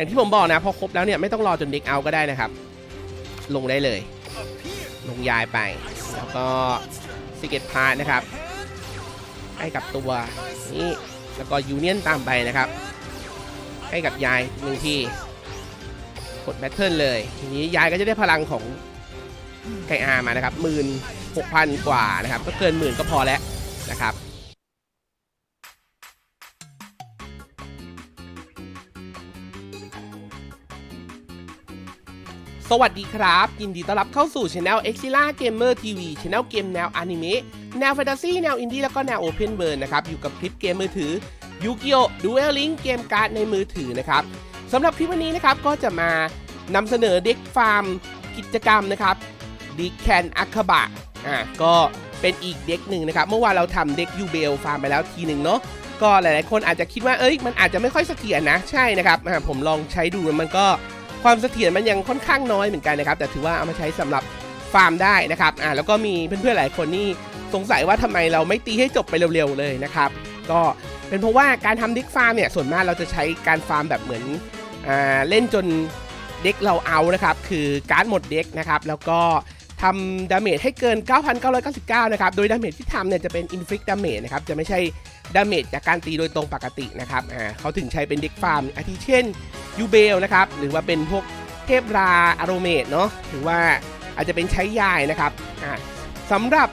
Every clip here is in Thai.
อย่างที่ผมบอกนะพอครบแล้วเนี่ยไม่ต้องรอจนเด็กเอาก็ได้นะครับ ลงได้เลย ลงยายไป แล้วก็สิเกตพาร์นะครับให้กับตัวนี้แล้วก็ยูเนียนตามไปนะครับ ให้กับยายหนึ่งทีกดแบทเทิลเลยทีนี้ยายก็จะได้พลังของไกอามานะครับหมื่นหกพันกว่านะครับ ก็เกินหมื่นก็พอแล้วนะครับ สวัสดีครับ ยินดีต้อนรับเข้าสู่ช anel e x i l a Gamer TV Channel เกมแนวอนิเมะแนวแฟนตาซีแนวอินดี้แล้วก็แนวโอเพนเบิร์นะครับ อยู่กับคลิปเกมมือถือ yu g i o Duel Link เกมการ์ดในมือถือนะครับสำหรับคลิปวันนี้นะครับ ก็จะมานำเสนอเด็กฟาร์มกิจกรรมนะครับดีแคนอาคบะอ่าก็เป็นอีกเด็กหนึ่งนะครับ เมื่อวานเราทำเด็กยูเบลฟาร์มไปแล้วทีหนึ่งเนาะก็หลายๆคนอาจจะคิดว่าเอ้ยมันอาจจะไม่ค่อยเสถียรนะใช่นะครับอ่าผมลองใช้ดูมันก็ ความเสถียรมันยังค่อนข้างน้อยเหมือนกันนะครับ แต่ถือว่าเอามาใช้สำหรับฟาร์มได้นะครับอ่าแล้วก็มีเพื่อนๆหลายคนนี่สงสัยว่าทำไมเราไม่ตีให้จบไปเร็วๆเลยนะครับ ก็เป็นเพราะว่าการทำเด็กฟาร์มเนี่ยส่วนมากเราจะใช้การฟาร์มแบบเหมือนอ่าเล่นจนเด็กเราเอานะครับ คือการ์ดหมดเด็กนะครับ แล้วก็ทำดาเมจให้เกิน 9,999 นะครับ โดยดาเมจที่ทำเนี่ยจะเป็นอินฟิกดาเมจนะครับ จะไม่ใช่ดาเมจจากการตีโดยตรงปกตินะครับ อ่าเขาถึงใช้เป็นเด็กฟาร์มอาทิเช่นยูเบลนะครับหรือว่าเป็นพวกเทพราอารเมดเนาะหรือว่าอาจจะเป็นใช้ยายนะครับสำหรับ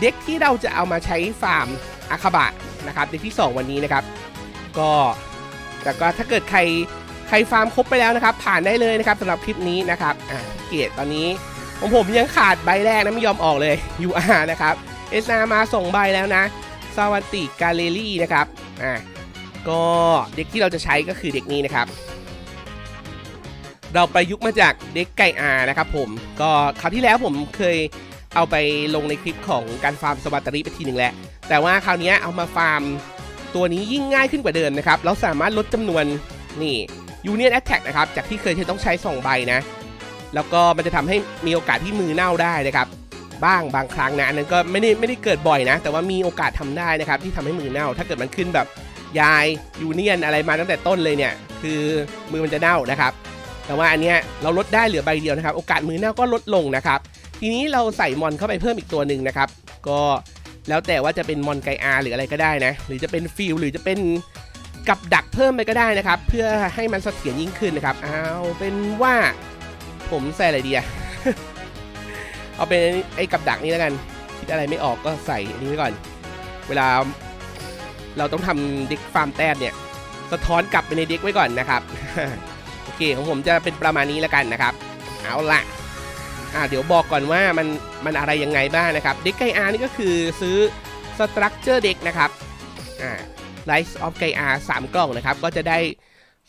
เด็กที่เราจะเอามาใช้ฟาร์มอาคาบะนะครับเด็กที่ 2 วันนี้นะครับ ก็แต่ก็ถ้าเกิดใครใครฟาร์มครบไปแล้วนะครับ ผ่านได้เลยนะครับสำหรับคลิปนี้นะครับอ่าเกียรตอนนี้ผมผมยังขาดใบแรกนะไม่ยอมออกเลย UR นะครับเอสนามาส่งใบแล้วนะซาวัติกาเลลี่นะครับอ่าก็เด็กที่เราจะใช้ก็คือเด็กนี้นะครับ เราประยุกต์มาจากเด็กไก่อานะครับผมก็คราวที่แล้วผมเคยเอาไปลงในคลิปของการฟาร์มสวัตริไปทีหนึ่งแล้ว แต่ว่าคราวนี้เอามาฟาร์มตัวนี้ยิ่งง่ายขึ้นกว่าเดิมนะครับ เราสามารถลดจำนวนนี่ยูเนียนแอตแทกนะครับ จากที่เคยต้องใช้ 2 ใบนะ แล้วก็มันจะทำให้มีโอกาสที่มือเน่าได้นะครับ บ้างบางครั้งนะอันนั้นก็ไม่ได้ไม่ได้เกิดบ่อยนะ แต่ว่ามีโอกาสทำได้นะครับ ที่ทำให้มือเน่า ถ้าเกิดมันขึ้นแบบยายยูเนียนอะไรมาตั้งแต่ต้นเลยเนี่ย คือมือมันจะเน่านะครับ แต่ว่าอันเนี้ยเราลดได้เหลือใบเดียวนะครับ โอกาสมือเน่าก็ลดลงนะครับ ทีนี้เราใส่มอนเข้าไปเพิ่มอีกตัวหนึ่งนะครับ ก็แล้วแต่ว่าจะเป็นมอนไกอาหรืออะไรก็ได้นะ หรือจะเป็นฟิลหรือจะเป็นกับดักเพิ่มไปก็ได้นะครับ เพื่อให้มันเสถียรยิ่งขึ้นนะครับ เอาเป็นว่าผมใส่อะไรดีอะเอาเป็นไอ้กับดักนี้แล้วกัน คิดอะไรไม่ออกก็ใส่อันนี้ไว้ก่อน เวลาเราต้องทำเด็กฟาร์มแต้มเนี่ย สะท้อนกลับไปในเด็กไว้ก่อนนะครับ โอเคของผมจะเป็นประมาณนี้แล้วกันนะครับ เอาละอ่าเดี๋ยวบอกก่อนว่ามันมันอะไรยังไงบ้างนะครับเด็กไกอาร์นี่ก็คือซื้อ Structure Deck นะครับอ่า Rise of ไกอา3กล่องนะครับ ก็จะได้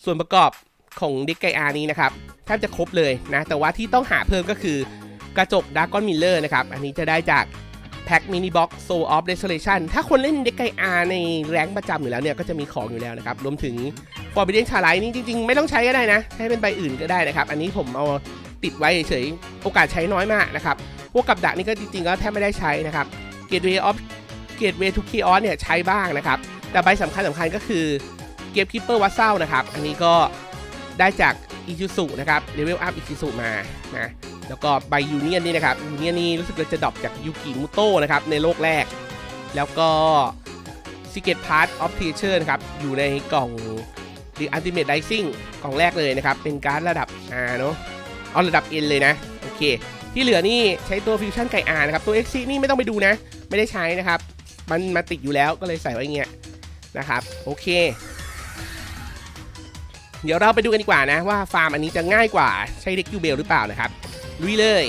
ส่วนประกอบของเด็กไกอาร์นี้นะครับแทบจะครบเลยนะ แต่ว่าที่ต้องหาเพิ่มก็คือกระจกด a r ก o n Miller นะครับ อันนี้จะได้จาก แพ็คมินิบ็อก Soul of Desolation ถ้าคนเล่นเด็กไกอาในแรงประจำอยู่แล้วเนี่ย ก็จะมีของอยู่แล้วนะครับ รวมถึง Forbidden Chalice นี่จริงๆ ไม่ต้องใช้ก็ได้นะ ใช้เป็นใบอื่นก็ได้นะครับ อันนี้ผมเอาติดไว้เฉยๆ โอกาสใช้น้อยมากนะครับ พวกกับดักนี่ก็จริงๆ ก็แทบไม่ได้ใช้นะครับ Gateway of Gateway to Chaos เนี่ยใช้บ้างนะครับ แต่ใบสำคัญสำคัญก็คือ Gate Keeper Vassal นะครับ อันนี้ก็ได้จากอิจูสุนะครับ Level Up อิจูสุมานะ แล้วก็ใบยูเนียนนี่นะครับยูเนียนนี่รู้สึกว่าจะดรอปจากยูกิมุโตะนะครับในโลกแรก แล้วก็ Secret Part of Teacher นะครับอยู่ในกล่อง The Ultimate Rising กล่องแรกเลยนะครับ เป็นการดระดับ R เนอะเอาระดับ N เลยนะ โอเค ที่เหลือนี่ใช้ตัวฟิวชั่นไก่ R นะครับ ตัว X นี่ไม่ต้องไปดูนะ ไม่ได้ใช้นะครับ มันมาติดอยู่แล้วก็เลยใส่ไว้เงี้ยนะครับ โอเค เดี๋ยวเราไปดูกันดีกว่านะว่าฟาร์มอันนี้จะง่ายกว่าใช้เด็กยูเบลหรือเปล่านะครับ ลุยเลย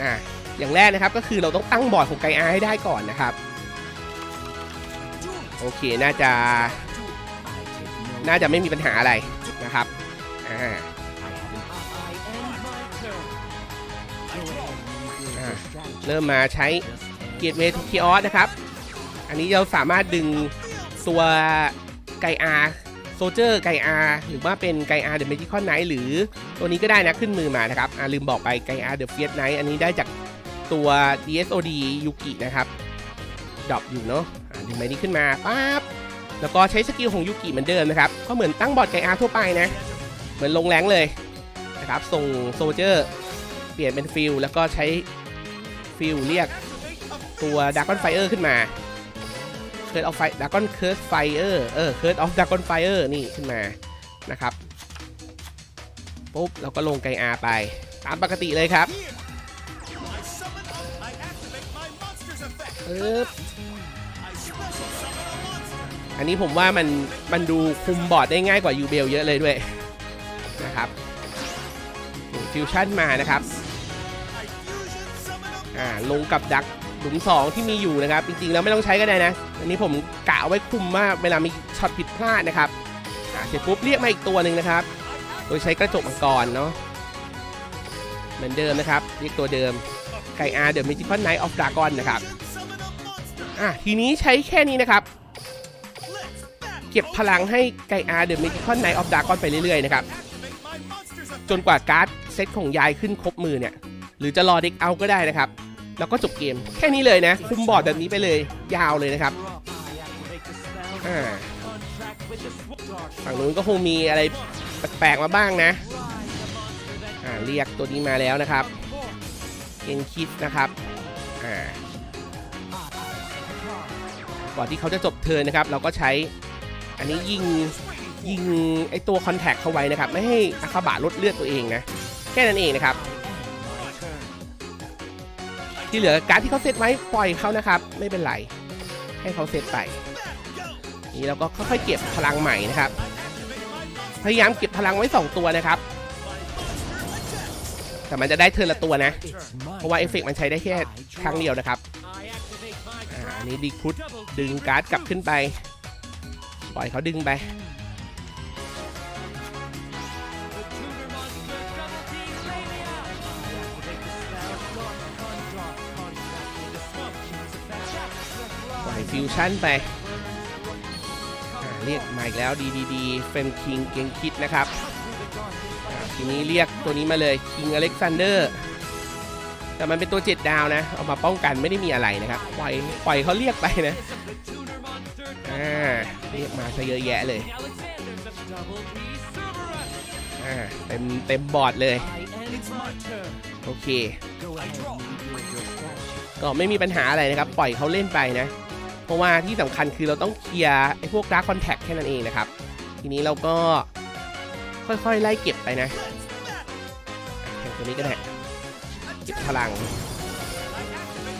อะอย่างแรกนะครับก็คือเราต้องตั้งบอร์ดของไกอาให้ได้ก่อนนะครับ โอเคน่าจะ น่าจะไม่มีปัญหาอะไรนะครับอ่าเริ่มมาใช้เกียร์เวทุกคีออสนะครับ อันนี้เราสามารถดึงตัวไกอาโซเจอร์ไกอาหรือว่าเป็นไกอาเดอะเมจิคอนไนท์หรือตัวนี้ก็ได้นะขึ้นมือมานะครับอ่าลืมบอกไปไกอาเดอะเฟียสไนท์อันนี้ได้จากตัว DSOD ยูกินะครับดรอปอยู่เนาะอ่าดึงใบนี้ขึ้นมาปั๊บแล้วก็ใช้สกิลของยูกิเหมือนเดิมนะครับ ก็เหมือนตั้งบอร์ดไกอาทั่วไปนะ เหมือนลงแรงเลยนะครับ ส่งโซเจอร์เปลี่ยนเป็นฟิลแล้วก็ใช้ฟิลเรียกตัวด r a กอนไฟเออร์ขึ้นมา ร์ดออฟไฟด r a กอนเคิร์ดไฟเออร์เออเคิร์ดออฟด r a กอนไฟเออร์นี่ขึ้นมานะครับปุ๊บเราก็ลงไกอาไป ตามปกติเลยครับปึ๊บอันนี้ผมว่ามันมันดูคุมบอร์ดได้ง่ายกว่ายูเบลเยอะเลยด้วยนะครับฟิวชั่นมานะครับอ่าลงกับดัก ลุมสองที่มีอยู่นะครับ จริงๆ แล้วไม่ต้องใช้ก็ได้นะ อันนี้ผมกะเอาไว้คุมว่าเวลามีช็อตผิดพลาดนะครับเสร็จปุ๊บเรียกมาอีกตัวหนึ่งนะครับ โดยใช้กระจกมังกรเนาะเหมือนเดิมนะครับ เรียกตัวเดิมไก่อาร์เดอะมิจิคอนไนท์ออฟดากอนนะครับอะทีนี้ใช้แค่นี้นะครับ เก็บพลังให้ไก่อาร์เดอะมิจิคอนไนท์ออฟดากอนไปเรื่อยๆนะครับจนกว่าการ์ดเซตของยายขึ้นครบมือเนี่ย หรือจะรอเด็กเอาก็ได้นะครับ แล้วก็จบเกม แค่นี้เลยนะ คุมบอร์ดแบบนี้ไปเลย ยาวเลยนะครับฝั่งนู้นก็คงมีอะไรแปลกๆมาบ้างนะเรียกตัวนี้มาแล้วนะครับเกนคิดนะครับก่อนที่เขาจะจบเทินนะครับ เราก็ใช้อันนี้ยิงยิงไอตัวคอนแทคเข้าไว้นะครับ ไม่ให้อาคาบะลดเลือดตัวเองนะ แค่นั้นเองนะครับ ที่เหลือการที่เขาเซตไว้ปล่อยเขานะครับ ไม่เป็นไร ให้เขาเซตไป นี่เราก็ค่อยๆเก็บพลังใหม่นะครับ พยายามเก็บพลังไว้ 2 ตัวนะครับ แต่มันจะได้เทิร์ละตัวนะ เพราะว่าเอฟเฟกต์มันใช้ได้แค่ครั้งเดียวนะครับอันนี้ดีคุดดึงการ์ดกลับขึ้นไป ปล่อยเขาดึงไป ฟิวชั่นไปเรียกมาอีกแล้วดีดีดีเฟมคิงเกงคิดนะครับทีนี้เรียกตัวนี้มาเลยคิงอเล็กซานเดอร์แต่มันเป็นตัวเจ็ดดาวนะ เอามาป้องกันไม่ได้มีอะไรนะครับ ปล่อยปล่อยเขาเรียกไปนะอ่าเรียกมาซะเยอะแยะเลยอ่าเต็มเต็มบอร์ดเลย โอเค ก็ไม่มีปัญหาอะไรนะครับ ปล่อยเขาเล่นไปนะ เพราะว่าที่สำคัญคือเราต้องเคลียร์ไอ้พวกดาร์คคอนแทคแค่นั้นเองนะครับ ทีนี้เราก็ค่อยๆ ไล่เก็บไปนะแข่งตัวนี้ก็ได้เก็บพลัง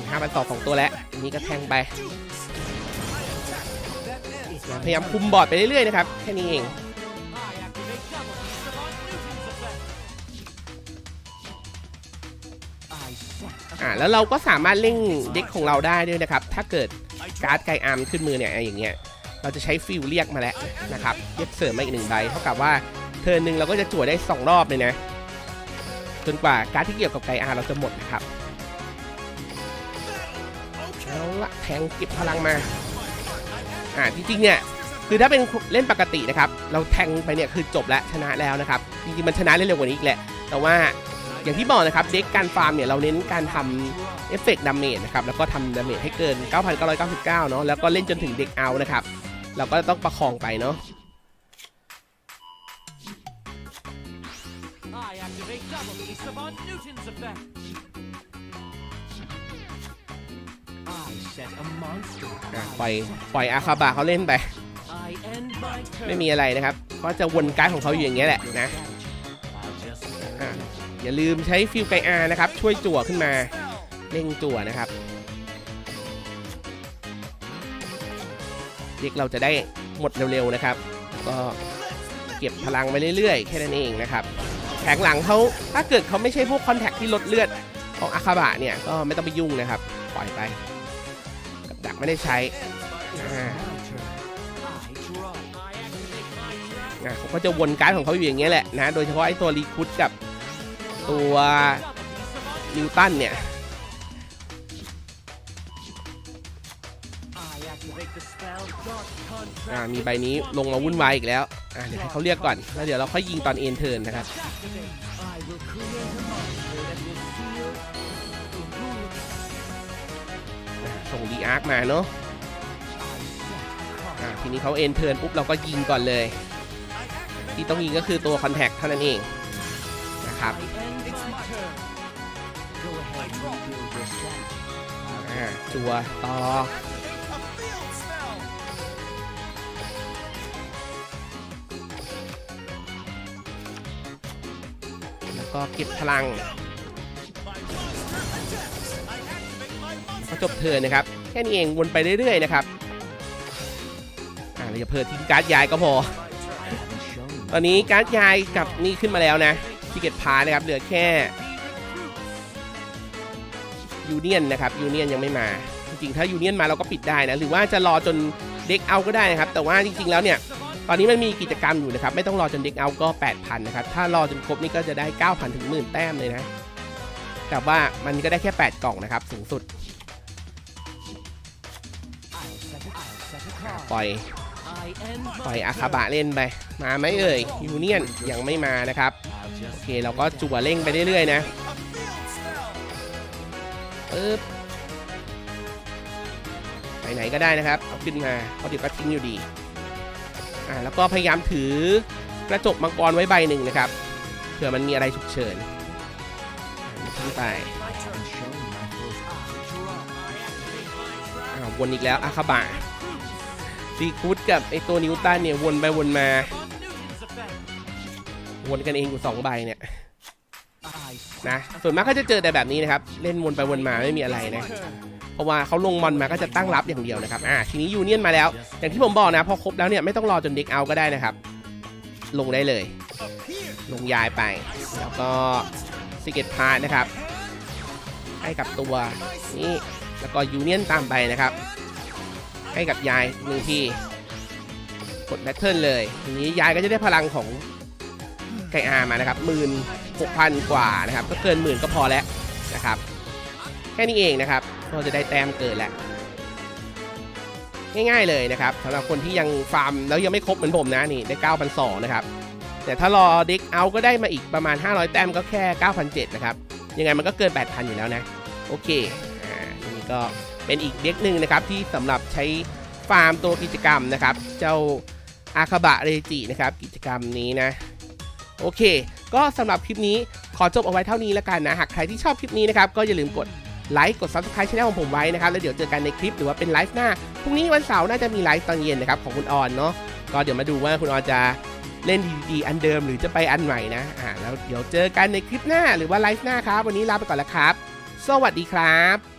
ห้าพันต่อสองตัวแล้วอันนี้ก็แทงไป พยายามคุมบอร์ดไปเรื่อยๆนะครับ แค่นี้เองอ่าแล้วเราก็สามารถเล่งเด็กของเราได้ด้วยนะครับ ถ้าเกิด การ์ดไกอาร์มขึ้นมือเนี่ยอย่างเงี้ยเราจะใช้ฟิลเรียกมาแล้วนะครับเรียกเสริมมาอีกหนึ่งใบเท่ากับว่าเทิร์นหนึ่งเราก็จะจั่วได้ 2 รอบเลยนะจนกว่าการ์ดที่เกี่ยวกับไกอาร์เราจะหมดนะครับเอาละแทงเก็บพลังมาอ่าจริงๆเนี่ยคือถ้าเป็นเล่นปกตินะครับ เราแทงไปเนี่ยคือจบแล้วชนะแล้วนะครับ จริงๆมันชนะได้เร็วกว่านี้อีกแหละ แต่ว่า อย่างที่บอกนะครับเด็กการฟาร์มเนี่ยเราเน้นการทำเอฟเฟกต์ดาเมจนะครับแล้วก็ทำดาเมจให้เกิน 9,999 เนาะแล้วก็เล่นจนถึงเด็กเอานะครับ เราก็ต้องประคองไปเนาะปล่อยปล่อยอาคาบะเขาเล่นไป ไม่มีอะไรนะครับ ก็จะวนการของเขาอยู่อย่างเงี้ยแหละนะ อย่าลืมใช้ฟิลไกอานะครับ ช่วยจั่วขึ้นมาเร่งจั่วนะครับ เด็กเราจะได้หมดเร็วๆนะครับ ก็เก็บพลังไปเรื่อยๆ แค่นั้นเองนะครับแผงหลังเขาถ้าเกิดเขาไม่ใช่พวกคอนแทคที่ลดเลือดของอาคาบะเนี่ยก็ไม่ต้องไปยุ่งนะครับ ปล่อยไป กับดักไม่ได้ใช้อ่าเขาก็จะวนการของเขาอยู่อย่างเงี้ยแหละนะ โดยเฉพาะไอ้ตัวรีคูดกับ ตัวนิวตันเนี่ยมีใบนี้ลงมาวุ่นวายอีกแล้วเดี๋ยวให้เขาเรียกก่อนแล้วเดี๋ยวเราค่อยยิงตอนเอ็นเทิร์นนะครับส่งดีอาร์คมาเนาะทีนี้เขาเอ็นเทิร์นปุ๊บเราก็ยิงก่อนเลย ที่ต้องยิงก็คือตัวคอนแทคเท่านั้นเอง นะครับจัวต่อแล้วก็เก็บพลังก็จบเธอนะครับ แค่นี้เองวนไปเรื่อยๆนะครับอ่าเราจะเพิ่ทิ้งการ์ดยายก็พอ ตอนนี้การ์ดยายกับนี่ขึ้นมาแล้วนะ ทิเก็ตพานะครับ เหลือแค่ยูเนียนนะครับยูเนียนยังไม่มา จริงๆ ถ้ายูเนียนมาเราก็ปิดได้นะ หรือว่าจะรอจนเด็กเอาก็ได้นะครับ แต่ว่าจริงๆแล้วเนี่ยตอนนี้มันมีกิจกรรมอยู่นะครับ ไม่ต้องรอจนเด็กเอาก็ 8,000 นะครับ ถ้ารอจนครบนี่ก็จะได้ 9,000 ถึงหมื่นแต้มเลยนะ แต่ว่ามันก็ได้แค่ 8 กล่องนะครับ สูงสุด ปล่อย ปล่อยอาคาบะเล่นไป มาไหมเอ่ยยูเนียนยังไม่มานะครับ โอเคเราก็จั่วเร่งไปเรื่อยๆนะปึ๊บไปไหนก็ได้นะครับ เอาขึ้นมาเพราะเดี๋ยวก็ทิ้งอยู่ดีอ่าแล้วก็พยายามถือกระจกมังกรไว้ใบหนึ่งนะครับเผื่อมันมีอะไรฉุกเฉินอ่าทิ้งไปอ่าวนอีกแล้วอาคาบะซีคูดกับไอตัวนิวตันเนี่ยวนไปวนมา วนกันเองอยู่สองใบเนี่ย I นะส่วนมากก็จะเจอแต่แบบนี้นะครับ เล่นวนไปวนมาไม่มีอะไรนะเพราะว่าเขาลงมอนมาก็จะตั้งรับอย่างเดียวนะครับอ่าทีนี้ยูเนียนมาแล้ว อย่างที่ผมบอกนะพอครบแล้วเนี่ยไม่ต้องรอจนเด็กเอาก็ได้นะครับ ลงได้เลย Appear. ลงยายไป แล้วก็สิเกตพาร์นะครับ ให้กับตัวนี้แล้วก็ยูเนียนตามไปนะครับ ให้กับยายหนึ่งทีกดแพทเทิร์นเลยทีนี้ยายก็จะได้พลังของ ไกอามานะครับหมื่นหกพันกว่านะครับ ก็เกินหมื่นก็พอแล้วนะครับ แค่นี้เองนะครับก็จะได้แต้มเกินแล้วง่ายๆเลยนะครับสำหรับคนที่ยังฟาร์มแล้วยังไม่ครบเหมือนผมนะนี่ได้ 9,200นะครับแต่ถ้ารอเด็กเอาก็ได้มาอีกประมาณ 500 แต้มก็แค่ 9,700นะครับยังไงมันก็เกิน 8,000 อยู่แล้วนะ โอเคอ่านี้ก็เป็นอีกเด็กหนึ่งนะครับที่สำหรับใช้ฟาร์มตัวกิจกรรมนะครับ เจ้าอาคาบะเรจินะครับกิจกรรมนี้นะ โอเค ก็สำหรับคลิปนี้ขอจบเอาไว้เท่านี้แล้วกันนะ หากใครที่ชอบคลิปนี้นะครับก็อย่าลืมกดไลค์กด subscribe ช่องของผมไว้นะครับ แล้วเดี๋ยวเจอกันในคลิปหรือว่าเป็นไลฟ์หน้า พรุ่งนี้วันเสาร์น่าจะมีไลฟ์ตอนเย็นนะครับของคุณออนเนาะ ก็เดี๋ยวมาดูว่าคุณออนจะเล่นดีๆอันเดิมหรือจะไปอันใหม่นะ อ่าแล้วเดี๋ยวเจอกันในคลิปหน้าหรือว่าไลฟ์หน้าครับ วันนี้ลาไปก่อนแล้วครับ สวัสดีครับ